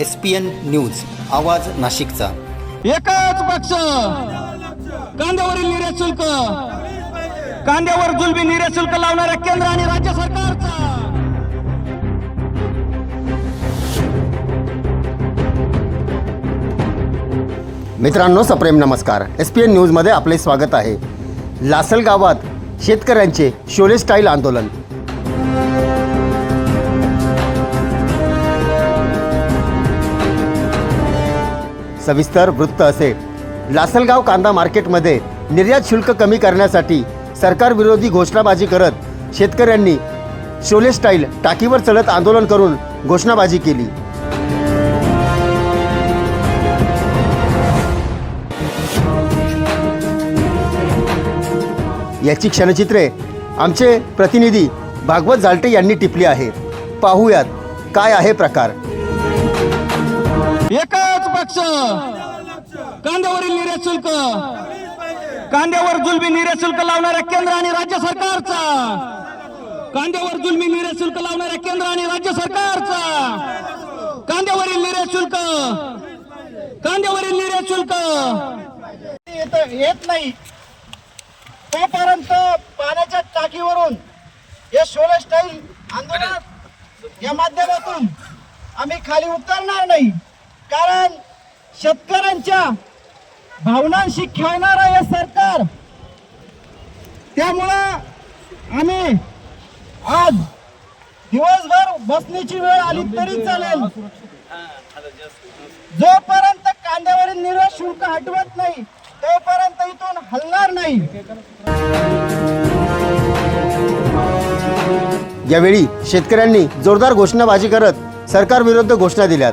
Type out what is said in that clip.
S P N news आवाज नाशिकचा. एकच पक्ष! कांद्यावरील निर्यात शुल्क! कांद्यावर जुलबी निर्यात शुल्क लावणाऱ्या केंद्र आणि राज्य सरकारचा! मित्रांनो सप्रेम नमस्कार. एस पी एन न्यूजमध्ये आपले स्वागत आहे. लासल गावात शेतकऱ्यांचे शोले स्टाईल आंदोलन. सविस्तर वृत्त असे. लासलगाव कांदा मार्केटमध्ये निर्यात शुल्क कमी करण्यासाठी सरकारविरोधी घोषणाबाजी करत शेतकऱ्यांनी शोले स्टाईल टाकीवर चढत आंदोलन करून घोषणाबाजी केली. याची क्षणचित्रे आमचे प्रतिनिधी भागवत जालटे यांनी टिपली आहेत. पाहूयात काय आहे प्रकार. एकच पक्ष. कांद्यावरील निर्यात शुल्क. कांद्यावर जुलमी निर्यात शुल्क लावणाऱ्या केंद्र आणि राज्य सरकारचा. कांद्यावर जुलमी निर्यात शुल्क लावणाऱ्या केंद्र आणि राज्य सरकारचा. कांद्यावरील निर्यात शुल्क. कांद्यावरील निर्यात शुल्क. येत नाही. तोपर्यंत पाण्याच्या टाकीवरून हे शोले स्टाईल आंदोलन या माध्यमातून आम्ही खाली उतरणार नाही. कारण शेतकऱ्यांच्या भावनांशी खेळणार हे सरकार. त्यामुळं आम्ही आज दिवसभर बसण्याची वेळ आली तरी चालेल. जोपर्यंत कांद्यावरील निर्यात शुल्क हटवत नाही तोपर्यंत इथून हलणार नाही. यावेळी शेतकऱ्यांनी जोरदार घोषणाबाजी करत सरकारविरुद्ध घोषणा दिल्यात.